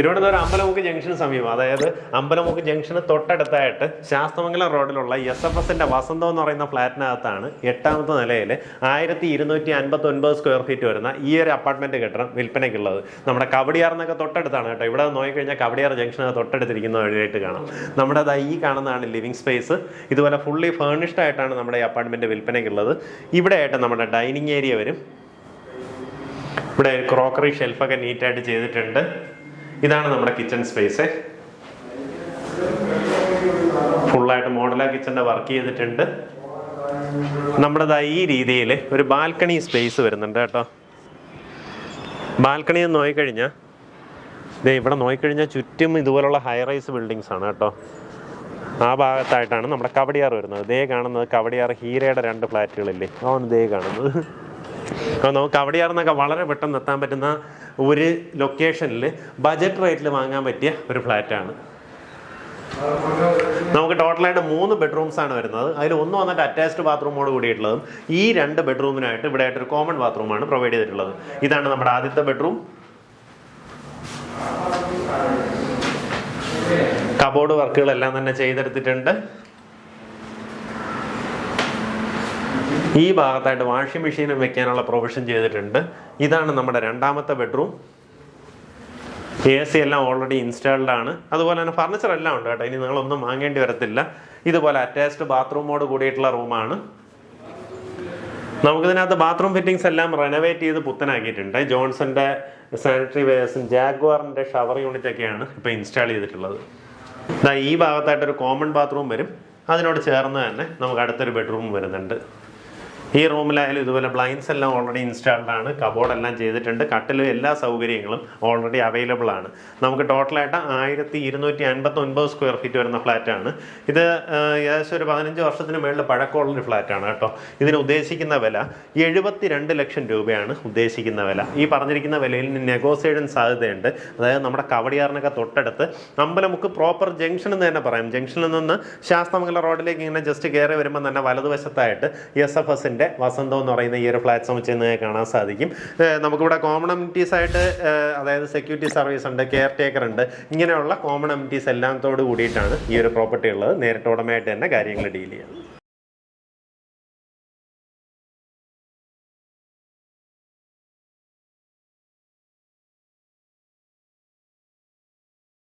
Thiruvananthapuram Ambalamukku junction സമീപം അതായത് Ambalamukku junction തൊട്ടടുത്തായിട്ട് ശാസ്തമംഗലം റോഡിലുള്ള എസ് എഫ് എസിന്റെ വസന്തം എന്ന് പറയുന്ന ഫ്ലാറ്റിനകത്താണ് എട്ടാമത്തെ നിലയിൽ ആയിരത്തി ഇരുന്നൂറ്റി അൻപത്തി ഒൻപത് സ്ക്വയർ ഫീറ്റ് വരുന്ന ഈ ഒരു അപ്പാർട്ട്മെന്റ് കെട്ടിടം വിൽപ്പനയ്ക്കുള്ളത്. നമ്മുടെ കവടിയാറിനൊക്കെ തൊട്ടടുത്താണ് കേട്ടോ. ഇവിടെ നോക്കിക്കഴിഞ്ഞാൽ കവടിയാർ ജംഗ്ഷന് തൊട്ടടുത്തിരിക്കുന്ന വഴിയായിട്ട് കാണാം. നമ്മുടെ ദാ ഈ കാണുന്നതാണ് ലിവിംഗ് സ്പേസ് ഇതുപോലെ ഫുള്ളി ഫേർണിഷ്ഡ് ആയിട്ടാണ് നമ്മുടെ ഈ അപ്പാർട്ട്മെന്റ് വിൽപ്പനയ്ക്കുള്ളത്. ഇവിടെ ആയിട്ട് നമ്മുടെ ഡൈനിങ് ഏരിയ വരും. ഇവിടെ ക്രോക്കറി ഷെൽഫൊക്കെ നീറ്റായിട്ട് ചെയ്തിട്ടുണ്ട്. ഇതാണ് നമ്മുടെ കിച്ചൺ സ്പേസ് ഫുള്ളായിട്ട് മോഡലാ കിച്ചന്റെ വർക്ക് ചെയ്തിട്ടുണ്ട്. നമ്മുടേതാ ഈ രീതിയിൽ ഒരു ബാൽക്കണി സ്പേസ് വരുന്നുണ്ട് കേട്ടോ. ബാൽക്കണി എന്ന് നോക്കിക്കഴിഞ്ഞാൽ ഇതേ ഇവിടെ നോക്കിക്കഴിഞ്ഞാൽ ചുറ്റും ഇതുപോലുള്ള ഹൈ റൈസ് ബിൽഡിങ്സ് ആണ് കേട്ടോ. ആ ഭാഗത്തായിട്ടാണ് നമ്മുടെ കവടിയാർ വരുന്നത്. ദേ കാണുന്നത് കവടിയാർ ഹീരയുടെ രണ്ട് ഫ്ലാറ്റുകളില്ലേ? അതാണ് ദേ കാണുന്നത്. അപ്പോൾ നമുക്ക് അവിടെയാണെന്നൊക്കെ വളരെ പെട്ടെന്ന് എത്താൻ പറ്റുന്ന ഒരു ലൊക്കേഷനിൽ ബജറ്റ് റേറ്റിൽ വാങ്ങാൻ പറ്റിയ ഒരു ഫ്ലാറ്റാണ് നമുക്ക് ടോട്ടലായിട്ട് മൂന്ന് ബെഡ്റൂംസ് ആണ് വരുന്നത്. അതിൽ ഒന്ന് വന്നിട്ട് അറ്റാച്ച്ഡ് ബാത്റൂമോട് കൂടിയിട്ടുള്ളതും ഈ രണ്ട് ബെഡ്റൂമിനായിട്ട് ഇവിടെ ആയിട്ട് ഒരു കോമൺ ബാത്റൂമാണ് പ്രൊവൈഡ് ചെയ്തിട്ടുള്ളത്. ഇതാണ് നമ്മുടെ ആദ്യത്തെ ബെഡ്റൂം കബോർഡ് വർക്കുകളെല്ലാം തന്നെ ചെയ്തെടുത്തിട്ടുണ്ട്. ഈ ഭാഗത്തായിട്ട് വാഷിംഗ് മെഷീനും വെക്കാനുള്ള പ്രൊവിഷൻ ചെയ്തിട്ടുണ്ട്. ഇതാണ് നമ്മുടെ രണ്ടാമത്തെ ബെഡ്റൂം. എ സി എല്ലാം ഓൾറെഡി ഇൻസ്റ്റാൾഡ് ആണ്. അതുപോലെ തന്നെ ഫർണിച്ചർ എല്ലാം ഉണ്ട് കേട്ടോ. ഇനി നിങ്ങളൊന്നും വാങ്ങേണ്ടി വരത്തില്ല. ഇതുപോലെ അറ്റാച്ച്ഡ് ബാത്റൂമോട് കൂടിയിട്ടുള്ള റൂമാണ് നമുക്കിതിനകത്ത് ബാത്റൂം ഫിറ്റിംഗ്സ് എല്ലാം റെനോവേറ്റ് ചെയ്ത് പുത്തനാക്കിയിട്ടുണ്ട്. ജോൺസന്റെ സാനിറ്ററി വെയർസും ജാഗ്വാറിന്റെ ഷവർ യൂണിറ്റ് ഒക്കെയാണ് ഇപ്പൊ ഇൻസ്റ്റാൾ ചെയ്തിട്ടുള്ളത്. ഈ ഭാഗത്തായിട്ടൊരു കോമൺ ബാത്റൂം വരും. അതിനോട് ചേർന്ന് തന്നെ നമുക്ക് അടുത്തൊരു ബെഡ്റൂം വരുന്നുണ്ട്. ഈ റൂമിലായാലും ഇതുപോലെ ബ്ലൈൻസ് എല്ലാം ഓൾറെഡി ഇൻസ്റ്റാൾഡ് ആണ്. കബോർഡ് എല്ലാം ചെയ്തിട്ടുണ്ട്. കട്ടിലും എല്ലാ സൗകര്യങ്ങളും ഓൾറെഡി അവൈലബിൾ ആണ്. നമുക്ക് ടോട്ടലായിട്ട് ആയിരത്തി ഇരുന്നൂറ്റി അൻപത്തി ഒൻപത് സ്ക്വയർ ഫീറ്റ് വരുന്ന ഫ്ലാറ്റാണ് ഇത് ഏകദേശം ഒരു പതിനഞ്ച് വർഷത്തിന് മേളിൽ പഴക്കമുള്ളൊരു ഫ്ലാറ്റാണ് കേട്ടോ. ഇതിന് ഉദ്ദേശിക്കുന്ന വില എഴുപത്തി രണ്ട് ലക്ഷം രൂപയാണ് ഉദ്ദേശിക്കുന്ന വില. ഈ പറഞ്ഞിരിക്കുന്ന വിലയിൽ നെഗോസിയേഷൻ സാധ്യതയുണ്ട്. അതായത് നമ്മുടെ കവടിയാറിനൊക്കെ തൊട്ടടുത്ത് അമ്പലമുക്ക് പ്രോപ്പർ ജംഗ്ഷൻ എന്ന് തന്നെ പറയാം. ജംഗ്ഷനിൽ നിന്ന് ശാസ്തമംഗല റോഡിലേക്ക് ഇങ്ങനെ ജസ്റ്റ് കയറി വരുമ്പോൾ തന്നെ വലതുവശത്തായിട്ട് എസ് എഫ് എസിന്റെ വസന്തം എന്ന് പറയുന്ന ഈ ഒരു സമുച്ചയം നിങ്ങൾക്ക് കാണാൻ സാധിക്കും. നമുക്കിവിടെ കോമൺ അമ്യൂണിറ്റീസ് ആയിട്ട് അതായത് സെക്യൂരിറ്റി സർവീസ് ഉണ്ട് കെയർ ടേക്കർ ഉണ്ട് ഇങ്ങനെയുള്ള കോമൺ അമ്യൂണിറ്റീസ് എല്ലാത്തോട് കൂടിയിട്ടാണ് ഈ ഒരു പ്രോപ്പർട്ടി ഉള്ളത്. നേരിട്ട് ഉടമയായിട്ട് തന്നെ കാര്യങ്ങൾ ഡീൽ ചെയ്യാം.